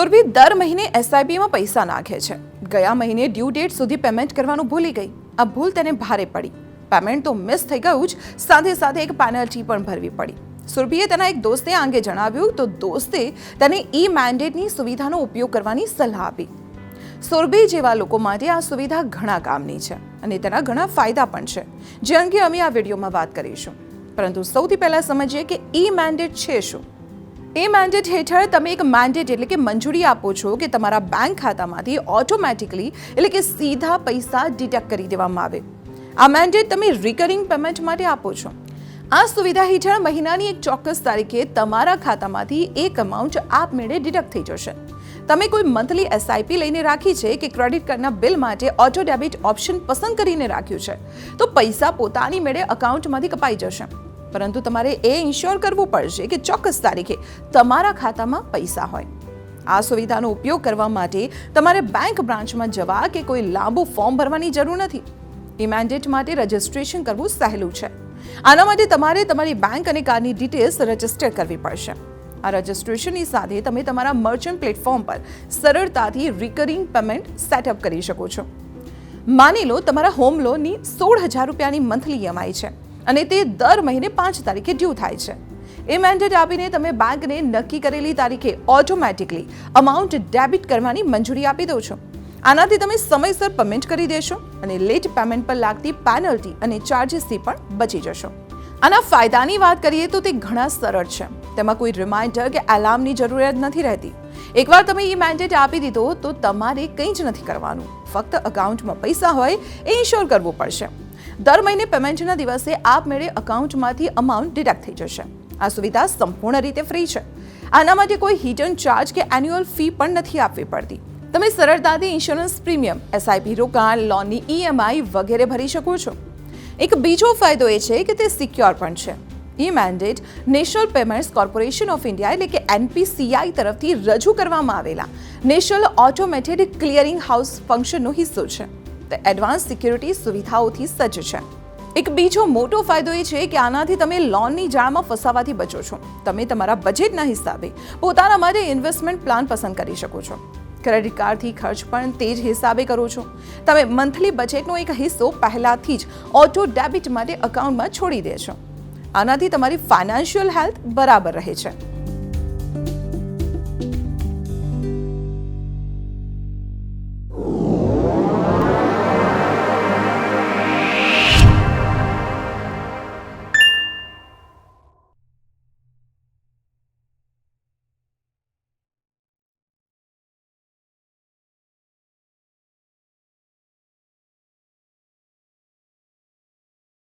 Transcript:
સુરભી દર મહિને એસઆઈપીમાં પૈસા નાખે છે. ગયા મહિને ડ્યુ ડેટ સુધી પેમેન્ટ કરવાનું ભૂલી ગઈ. આ ભૂલ તેને ભારે પડી. પેમેન્ટ તો મિસ થઈ ગયું જ, સાથે સાથે એક પેનલ્ટી પણ ભરવી પડી. સુરભીએ તેના એક દોસ્તે આ અંગે જણાવ્યું, તો દોસ્તે તેને ઈ મેન્ડેટની સુવિધાનો ઉપયોગ કરવાની સલાહ આપી. સુરભી જેવા લોકો માટે આ સુવિધા ઘણા કામની છે અને તેના ઘણા ફાયદા પણ છે. જે અંગે અમે આ વિડીયોમાં વાત કરીશું. પરંતુ સૌથી પહેલાં સમજીએ કે ઈ મેન્ડેટ છે શું? એ મેન્ડેટ હેઠળ તમે એક મેન્ડેટ એટલે કે મંજૂરી આપો છો કે તમારા બેંક ખાતામાંથી ઓટોમેટિકલી એટલે કે સીધા પૈસા ડિડક્ટ કરી દેવામાં આવે. આ મેન્ડેટ તમે રિકરિંગ પેમેન્ટ માટે આપો છો. આ સુવિધા હેઠળ મહિનાની એક ચોક્કસ તારીખે તમારા ખાતામાંથી એક અમાઉન્ટ આપમેળે ડિડક્ટ થઈ જશે. તમે કોઈ મંથલી એસઆઈપી લઈને રાખી છે કે ક્રેડિટ કાર્ડના બિલ માટે ઓટો ડેબિટ ઓપ્શન પસંદ કરીને રાખ્યું છે, તો પૈસા પોતાની મેળે અકાઉન્ટમાંથી કપાઈ જશે. પરંતુ તમારે એ ઇન્શ્યોર કરવું પડશે કે ચોક્કસ તારીખે તમારા ખાતામાં પૈસા હોય. આ સુવિધાનો ઉપયોગ કરવા માટે તમારે બેંક બ્રાન્ચમાં જવા કે કોઈ લાંબુ ફોર્મ ભરવાની જરૂર નથી. એ માટે રજિસ્ટ્રેશન કરવું સહેલું છે. આના માટે તમારે તમારી બેંક અને કારની ડિટેલ્સ રજિસ્ટર કરવી પડશે. આ રજિસ્ટ્રેશનની સાથે તમે તમારા મર્ચન્ટ પ્લેટફોર્મ પર સરળતાથી રિકરિંગ પેમેન્ટ સેટઅપ કરી શકો છો. માની લો તમારા હોમ લોનની સોળ હજાર રૂપિયાની મંથલી ઈએમઆઈ છે. અને તે દર મહિને પાંચ તારીખે ડ્યુ થાય છે. એ મેન્ડેટ આપીને તમે બેંકને નક્કી કરેલી તારીખે ઓટોમેટિકલી અમાઉન્ટ ડેબિટ કરવાની મંજૂરી આપી દો છો. આનાથી તમે સમયસર પેમેન્ટ કરી દેશો અને લેટ પેમેન્ટ પર લાગતી પેનલ્ટી અને ચાર્જિસથી પણ બચી જશો. આના ફાયદાની વાત કરીએ તો તે ઘણા સરળ છે. તેમાં કોઈ રિમાઇન્ડર કે એલાર્મની જરૂરિયાત નથી રહેતી. એકવાર તમે એ મેન્ડેટ આપી દીધો તો તમારે કંઈ જ નથી કરવાનું. ફક્ત અકાઉન્ટમાં પૈસા હોય એ ઇન્શ્યોર કરવું પડશે. દર મહિને પેમેન્ટના દિવસે આપમેળે અકાઉન્ટમાંથી અમાઉન્ટ ડિડક્ટ થઈ જશે. આ સુવિધા સંપૂર્ણ રીતે ફ્રી છે. આના માટે કોઈ હિડન ચાર્જ કે એન્યુઅલ ફી પણ નથી આપવી પડતી. તમે સરળતાથી ઇન્સ્યોરન્સ પ્રીમિયમ એસઆઈપી રોકાણ લોનની ઈએમઆઈ વગેરે ભરી શકો છો. એક બીજો ફાયદો એ છે કે તે સિક્યોર પણ છે. એ mandate national payments corporation of India એટલે કે એનપીસીઆઈ તરફથી રજૂ કરવામાં આવેલા. નેશનલ ઓટોમેટેડ ક્લિયરિંગ હાઉસ ફંક્શનનો હિસ્સો છે. તે એડવાન્સ સિક્યુરિટી સુવિધાઓથી સજ્જ છે. એક બીજો મોટો ફાયદો એ છે કે આનાથી તમે લોનની જાળમાં ફસાવાથી બચો છો. તમે તમારા બજેટના હિસાબે પોતાના માટે ઇન્વેસ્ટમેન્ટ પ્લાન પસંદ કરી શકો છો. ક્રેડિટ કાર્ડથી ખર્ચ પણ તે જ હિસાબે કરો છો. તમે મંથલી બજેટનો એક હિસ્સો પહેલાથી જ ઓટો ડેબિટ માટે અકાઉન્ટમાં છોડી દે છો. આનાથી તમારી ફાઇનાન્શિયલ હેલ્થ બરાબર રહે છે.